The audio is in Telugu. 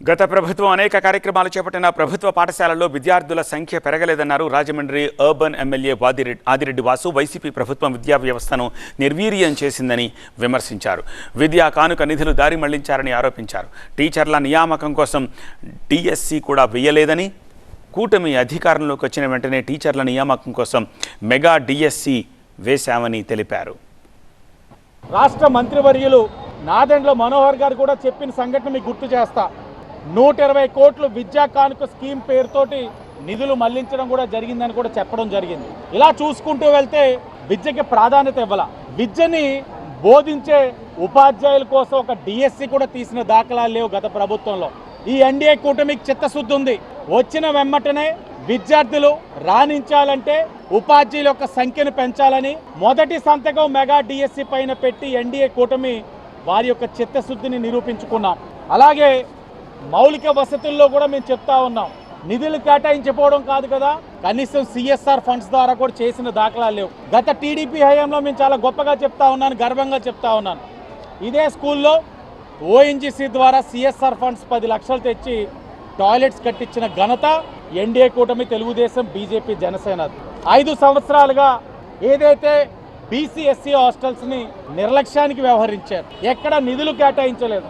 గత ప్రభుత్వం అనేక కార్యక్రమాలు చేపట్టిన ప్రభుత్వ పాఠశాలల్లో విద్యార్థుల సంఖ్య పెరగలేదన్నారు Rajahmundry urban MLA వాదిరెడ్డి Adireddy Vasu. YCP ప్రభుత్వం విద్యా వ్యవస్థను నిర్వీర్యం చేసిందని విమర్శించారు. విద్యా కానుక నిధులు దారి మళ్ళించారని ఆరోపించారు. టీచర్ల నియామకం కోసం డిఎస్సి కూడా వేయలేదని కూటమి అధికారంలోకి వచ్చిన వెంటనే టీచర్ల నియామకం కోసం మెగా డిఎస్సి వేశామని తెలిపారు. రాష్ట్ర మంత్రివర్యులు నాదెండ్ల మనోహర్ గారు కూడా చెప్పిన సంఘటన మీకు గుర్తు చేస్తా. నూట ఇరవై కోట్లు విద్యా కానుక స్కీమ్ పేరుతోటి నిధులు మళ్ళించడం కూడా జరిగిందని కూడా చెప్పడం జరిగింది. ఇలా చూసుకుంటూ వెళ్తే విద్యకి ప్రాధాన్యత ఇవ్వాల. విద్యని బోధించే ఉపాధ్యాయుల కోసం ఒక డిఎస్సి కూడా తీసిన దాఖలాలు లేవు గత ప్రభుత్వంలో. ఈ ఎన్డీఏ కూటమికి చిత్తశుద్ధి ఉంది. వచ్చిన వెమ్మటనే విద్యార్థులు రాణించాలంటే ఉపాధ్యాయుల యొక్క సంఖ్యను పెంచాలని మొదటి సంతకం మెగా డిఎస్సి పైన పెట్టి ఎన్డీఏ కూటమి వారి యొక్క చిత్తశుద్ధిని నిరూపించుకున్నాం. అలాగే మౌలిక వసతుల్లో కూడా మేము చెప్తా ఉన్నాం. నిధులు కేటాయించిపోవడం కాదు కదా కనీసం సిఎస్ఆర్ ఫండ్స్ ద్వారా కూడా చేసిన దాఖలాలు లేవు. గత టీడీపీ హయాంలో మేము చాలా గొప్పగా చెప్తా ఉన్నాను గర్వంగా చెప్తా ఉన్నాను. ఇదే స్కూల్లో ఓఎన్జీసీ ద్వారా సిఎస్ఆర్ ఫండ్స్ పది లక్షలు తెచ్చి టాయిలెట్స్ కట్టించిన ఘనత ఎన్డీఏ కూటమి తెలుగుదేశం బీజేపీ జనసేన. ఐదు సంవత్సరాలుగా ఏదైతే బీసీఎస్సీ హాస్టల్స్ని నిర్లక్ష్యానికి వ్యవహరించారు ఎక్కడ నిధులు కేటాయించలేదు.